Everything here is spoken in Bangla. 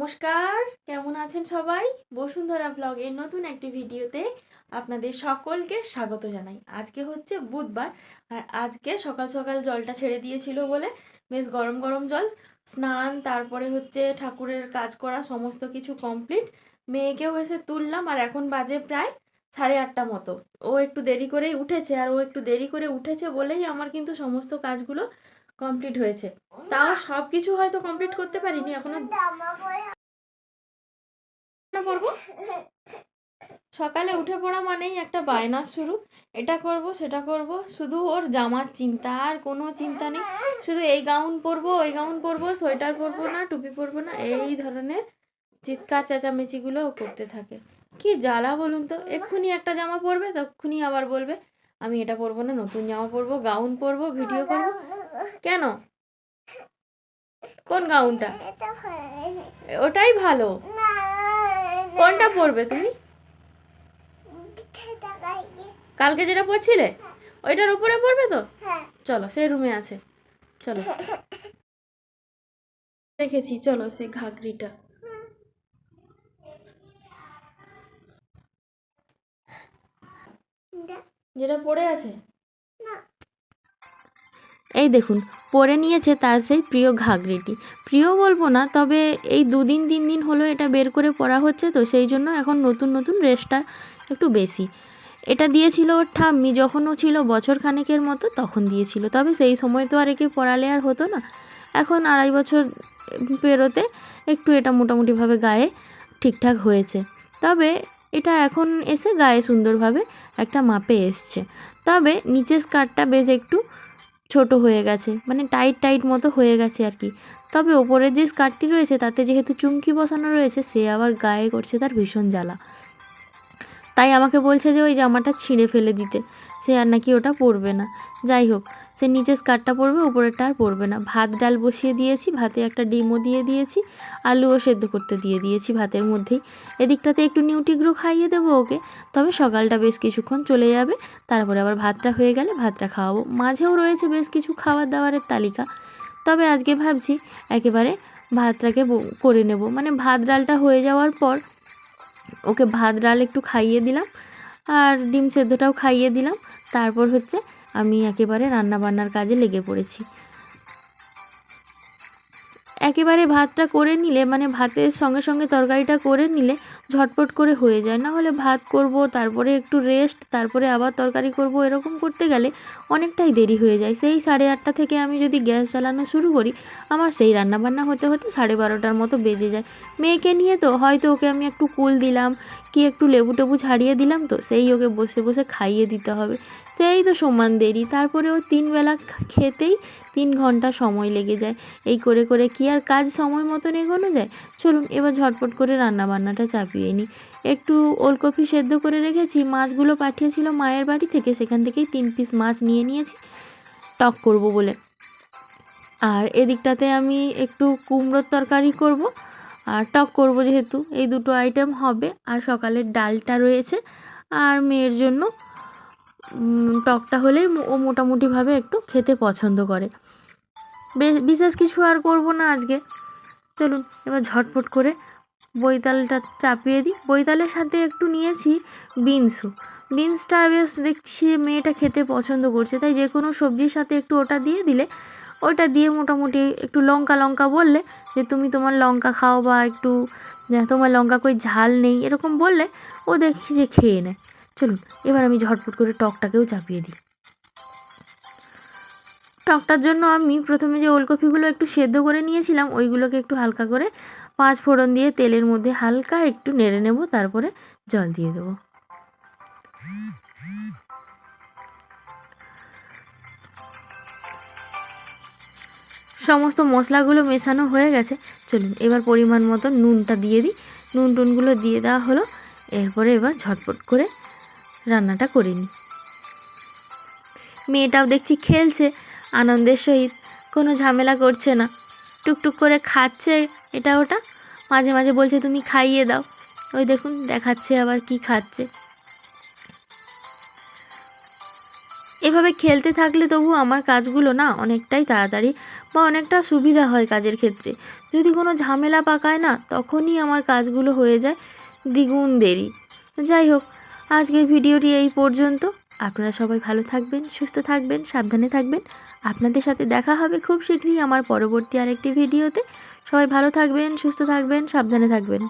নমস্কার, কেমন আছেন সবাই? বসুন্ধরা ব্লগের নতুন একটি ভিডিওতে আপনাদের সকলকে স্বাগত জানাই। আজকে হচ্ছে বুধবার, আর আজকে সকাল সকাল জলটা ছেড়ে দিয়েছিল বলে বেশ গরম গরম জল, স্নান, তারপরে হচ্ছে ঠাকুরের কাজ করা, সমস্ত কিছু কমপ্লিট মেয়েকেও এসে তুললাম, আর এখন বাজে প্রায় সাড়ে আটটা মতো। ও একটু দেরি করেই উঠেছে, আর ও একটু দেরি করে উঠেছে বলেই আমার কিন্তু সমস্ত কাজগুলো কমপ্লিট হয়েছে। তাও সব কিছু হয়তো কমপ্লিট করতে পারিনি এখনও করব সকালে উঠে পড়া মানেই একটা বায়না শুরু। এটা করব সেটা করব শুধু ওর জামার চিন্তা আর কোনো চিন্তা নেই। শুধু এই গাউন পরবো ওই গাউন পরবো সোয়েটার পরবো না টুপি পরবো না এই ধরনের চিৎকার চেঁচামেচিগুলো করতে থাকে। কি জ্বালা বলুন তো এক্ষুনি একটা জামা পরবে তক্ষুনি আবার বলবে আমি এটা পরবো না নতুন জামা পরবো গাউন পরবো ভিডিও করব। কেন? কোন গাউনটা? ওটাই ভালো। কোনটা পরবে তুমি? কালকে যেটা পরছিলে? ওইটার উপরে পরবে তো? চলো সেই রুমে আছে। চলো। রেখেছি চলো সেই ঘাগরিটা। যেটা পড়ে আছে? এই দেখুন, পরে নিয়েছে তার সেই প্রিয় ঘাগরিটি। প্রিয় বলব না, তবে এই দুদিন তিন দিন হলো এটা বের করে পড়া হচ্ছে, তো সেই জন্য এখন নতুন নতুন রেসটা একটু বেশি। এটা দিয়েছিল ওর ঠাম্মি যখনও ছিল বছর খানেকের মতো তখন দিয়েছিল, তবে সেই সময় তো আর একে পড়ালে আর হতো না। এখন আড়াই বছর পেরোতে একটু এটা মোটামুটিভাবে গায়ে ঠিকঠাক হয়েছে। তবে এটা এখন এসে গায়ে সুন্দরভাবে একটা মাপে এসছে। তবে নিচের স্কার্টটা বেশ একটু ছোট হয়ে গেছে মানে টাইট টাইট মতো হয়ে গেছে আর কি। তবে ওপরের যে স্কার্টটি রয়েছে, তাতে যেহেতু চুমকি বসানো রয়েছে, সে আবার গায়ে করছে তার ভীষণ জ্বালা। তাই আমাকে বলছে যে ওই জামাটা ছিঁড়ে ফেলে দিতে। সে আর নাকি ওটা পরবে না। যাই হোক, সে নিচে স্কার্টটা পরবে, উপরেরটা আর পরবে না। ভাত ডাল বসিয়ে দিয়েছি, ভাতে একটা ডিমও দিয়ে দিয়েছি, আলুও সেদ্ধ করতে দিয়ে দিয়েছি ভাতের মধ্যেই। এদিকটাতে একটু নিউটিগ্রো খাইয়ে দেবো ওকে, তবে সকালটা বেশ কিছুক্ষণ চলে যাবে, তারপরে আবার ভাতটা হয়ে গেলে ভাতটা খাওয়াবো। মাঝেও রয়েছে বেশ কিছু খাবার দাবারের তালিকা, তবে আজকে ভাবছি একেবারে ভাতটাকে করে নেব। মানে ভাত ডালটা হয়ে যাওয়ার পর ওকে ভাত, ডাল একটু খাইয়ে দিলাম আর ডিম সেদ্ধটাও খাইয়ে দিলাম। তারপর হচ্ছে আমি একেবারে রান্না বান্নার কাজে লেগে পড়েছি। একেবারে ভাতটা করে নিলে মানে ভাতের সঙ্গে সঙ্গে তরকারিটা করে নিলে ঝটপট করে হয়ে যায়। না হলে ভাত করব, তারপরে একটু রেস্ট তারপরে আবার তরকারি করব, এরকম করতে গেলে অনেকটাই দেরি হয়ে যায়। সেই সাড়ে আটটা থেকে আমি যদি গ্যাস জ্বালানো শুরু করি, আমার সেই রান্নাবান্না হতে হতে সাড়ে বারোটার মতো বেজে যায়। মেয়েকে নিয়ে তো, হয়তো ওকে আমি একটু কুল দিলাম, কি একটু লেবু টেবু ছাড়িয়ে দিলাম তো, সেই ওকে বসে বসে খাইয়ে দিতে হবে। সেই তো সমান দেরি, তারপরে ও তিন বেলা খেতেই তিন ঘণ্টা সময় লেগে যায়। এই করে করে কি আর কাজ সময় মতন এগোনো যায়, চলুন এবার ঝটপট করে রান্না বান্নাটা চাপিয়ে নিই। একটু ওলকপি সেদ্ধ করে রেখেছি, মাছগুলো পাঠিয়েছিল মায়ের বাড়ি থেকে, সেখান থেকেই তিন পিস মাছ নিয়ে নিয়েছি, টক করব বলে। আর এদিকটাতে আমি একটু কুমড়োর তরকারি করব, আর টক করব যেহেতু, এই দুটো আইটেম হবে, আর সকালের ডালটা রয়েছে, আর মেয়ের জন্য টকটা হলেই ও মোটামুটিভাবে একটু খেতে পছন্দ করে। বিশেষ কিছু আর করব না আজকে। চলুন, এবার ঝটপট করে বৈতালটা চাপিয়ে দিই। বৈতালের সাথে একটু নিয়েছি বিনসও বিনসটা বেশ দেখছি মেয়েটা খেতে পছন্দ করছে। তাই যে কোনো সবজির সাথে একটু ওটা দিয়ে দিলে ওটা দিয়ে মোটামুটি একটু লঙ্কা লঙ্কা বললে যে, তুমি তোমার লঙ্কা খাও বা একটু তোমার লঙ্কা কই ঝাল নেই, এরকম বললে ও দেখি যে খেয়ে নেয়। চলুন, এবার আমি ঝটপট করে টকটাকেও চাপিয়ে দিই। টকটার জন্য আমি প্রথমে যে ওলকপিগুলো একটু সেদ্ধ করে নিয়েছিলাম, ওইগুলোকে একটু হালকা করে পাঁচ ফোড়ন দিয়ে তেলের মধ্যে হালকা একটু নেড়ে নেব, তারপরে জল দিয়ে দেবো। সমস্ত মশলাগুলো মেশানো হয়ে গেছে। চলুন, এবার পরিমাণ মতো নুনটা দিয়ে দিই। নুন টুনগুলো দিয়ে দেওয়া হলো। এরপরে এবার ঝটপট করে রান্নাটা করে নিই। মেয়েটাও দেখছি খেলছে। আনন্দের সহিত কোনো ঝামেলা করছে না। টুকটুক করে খাচ্ছে এটা ওটা। মাঝে মাঝে বলছে, তুমি খাইয়ে দাও। ওই দেখুন, দেখাচ্ছে আবার কি খাচ্ছে। এভাবে খেলতে থাকলে তবু আমার কাজগুলো না অনেকটাই তাড়াতাড়ি বা অনেকটা সুবিধা হয় কাজের ক্ষেত্রে। যদি কোনো ঝামেলা পাকায় না, তখনই আমার কাজগুলো হয়ে যায় দ্বিগুণ দেরি। যাই হোক, আজকের ভিডিওটি এই পর্যন্ত। আপনারা সবাই ভালো থাকবেন, সুস্থ থাকবেন, সাবধানে থাকবেন। আপনাদের সাথে দেখা হবে খুব শীঘ্রই আমার পরবর্তী আরেকটি ভিডিওতে। সবাই ভালো থাকবেন, সুস্থ থাকবেন, সাবধানে থাকবেন।